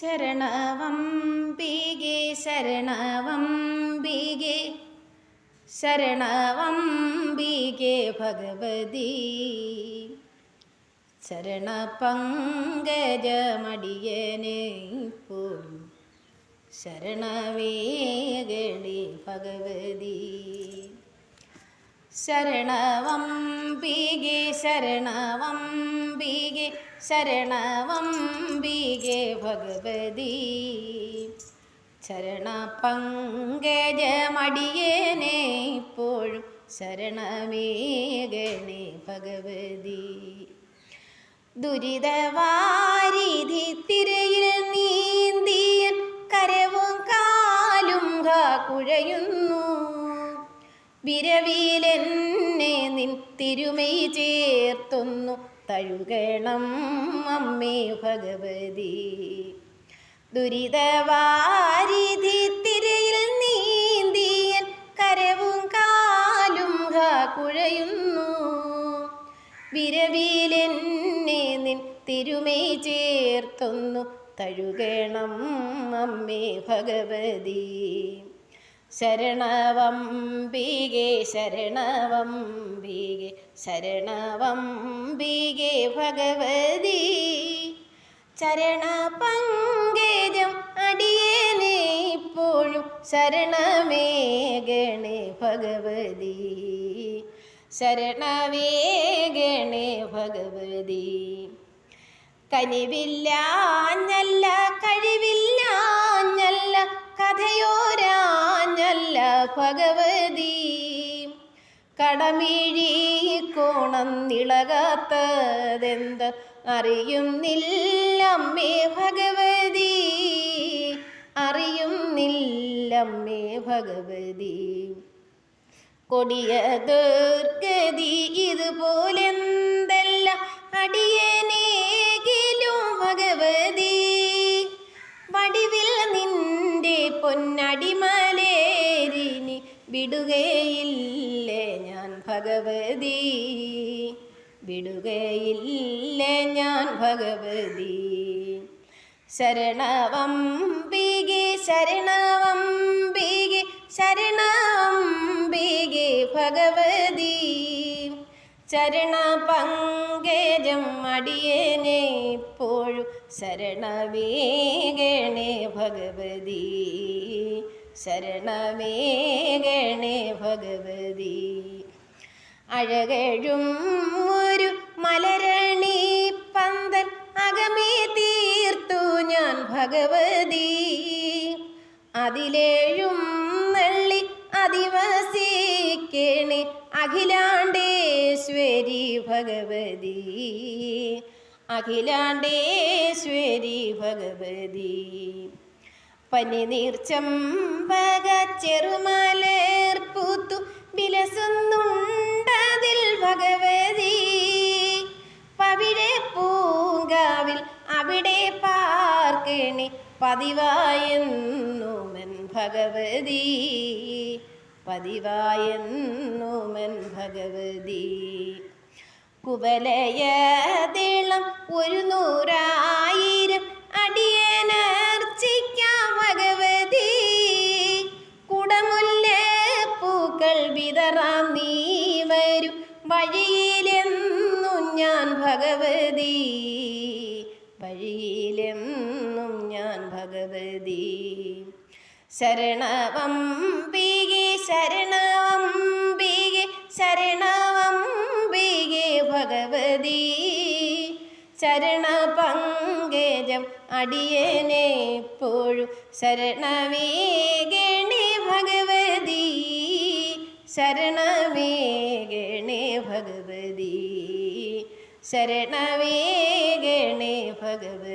ശരണവംബികെ ശരണവം ശരണവംബികെ ഭഗവതി. ശരണപങ്കജമടിയനെ പോലും ശരണവേഗണി ഭഗവതി. ശരണവംബികെ ശരണവംബികെ ബീഗെ ഭഗവതി. ശരണപങ്കജമടിയനെ ഇപ്പോഴും ശരണമേഗണി ഭഗവതി. ദുരിതവാരിധി തിരയിൽ നീന്തിയൻ കരവും കാലും കുഴയുന്നു. വിരവിലെന്നെ നിൻ തിരുമൈ ചേർത്തൊന്നു. തഴുകണം അമ്മേ ഭഗവതി. ദുരിതവാരിധി തിരയിൽ നീന്തിയൻ കരവും കാലും കുഴയുന്നു. വിരവിലെന്നെ നിൻ തിരുമൈ ചേർത്തൊന്നു. തഴുകണം അമ്മേ ഭഗവതി. ശരണവംബികെ ശരണവംബികെ ശരണവംബികെ ഭഗവതി. ചരണപങ്കേജം അടിയേനെ ഇപ്പോഴും ശരണമേകണേ ഭഗവതി. ശരണവേഗണേ ഭഗവതി. കനിവില്ലാഞ്ഞല്ല ഭഗവതി. കടമിഴി കോണം നിളകാത്തതെന്ത് അറിയുന്നില്ലമ്മേ ഭഗവതി. അറിയുന്നില്ലമ്മേ ഭഗവതി. കൊടിയ ദുർഗതി ഇതുപോലെന്തല്ല അടിയനേകിലും ഭഗവതി. വിടുകയില്ല ഞാൻ ഭഗവതി. ശരണവം ബീഗി ശരണവം ശരണവംബികെ ശരണവം ശരണവംബികെ ഭഗവതി. ചരണപങ്കജം അടിയനെ എപ്പോഴും ശരണവേഗണേ ഭഗവതി. ശരണവേഗണേ ഭഗവതി. അഴകഴും ഒരു മലരണി പന്തൽ അകമേ തീർത്തു ഞാൻ ഭഗവതി. അതിലേഴും നള്ളി അധിവസിക്കണേ അഖിലാണ്ടേശ്വരി ഭഗവതി. അഖിലാണ്ടേശ്വരി ഭഗവതി. പനി പനിനീർച്ചമ്പക ചെറുമലേർപ്പൂത്തു വിലസുന്നുണ്ടതിൽ ഭഗവതി പവിടെ പൂങ്കാവിൽ അവിടെ പാർക്കണി പതിവായെന്നുമൻ ഭഗവതി. പതിവായെന്നുമൻ ഭഗവതി. കുവലയതിളം ഒരു നൂറായിരം ഞാൻ ഭഗവതി. വഴിയിലെന്നും ഞാൻ ഭഗവതി. ശരണവം ബീകെ ശരണവം ബീകെ ശരണവം ബീകെ ഭഗവതി. ശരണപങ്കജം അടിയനെ എപ്പോഴും ശരണവേഗണി ഭഗവതി. ശരണവേഗണി ഭഗവതി. ശരണവേഗണേ ഭഗവതി